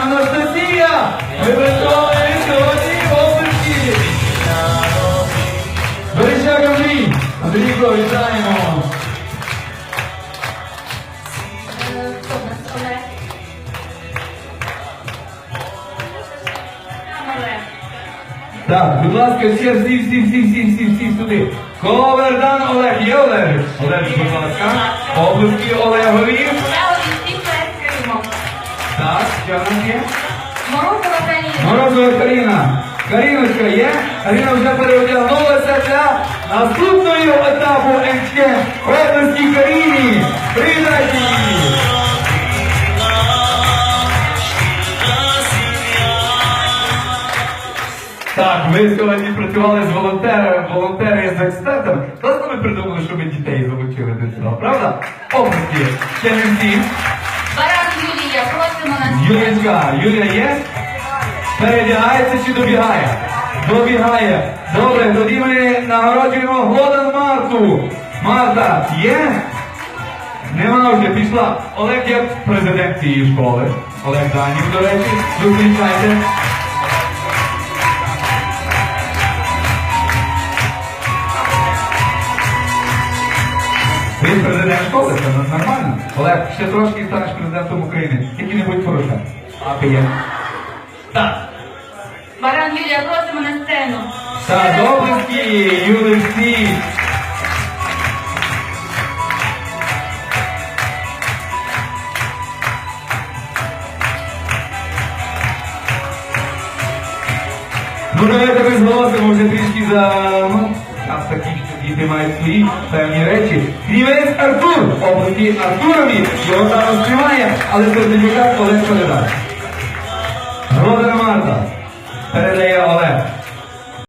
Анастасія Анастасія! Вибрали сьогодні області! Бережак Андрій! Андрійко, вітаємо! Так, будь ласка, всі, всі, всі, всі, всі, всі, всі сюди. Ковердан Олег, є Олег? Олег, будь ласка. Обласки Олегові. Так, що в нас є? Морозова Каріна. Морозова Каріна. Каріночка є? Каріна вже переодягнулася для наступного етапу МЧ облески Каріні. Привітайте її! Так, ми сьогодні працювали з волонтерами, волонтери з експертами. Просто ми придумали, щоб ми дітей залучили до цього, правда? Області, ще не всі. Юлічка, Юлія є? Передягається чи добігає? Добігає. Добре, тоді ми нагороджуємо Глодан Марту. Марта, є? Нема вже, пішла. Олег є президент цієї школи. Олег Данів, до речі, зустрічайте. Він президент школи, це нормально. Олег, ще трошки і станеш президентом України. Який-небудь хороше. А ти є. Так. Баран Юлія, просимо на сцену. Доблески, юлисті. Ну, давайте ми зголосимо вже трішки за... Такий, що діти мають свої певні речі. Крівець Артур, області Артурові, його зараз тримає, але сертифікат Олег передав. Родина Марта передає.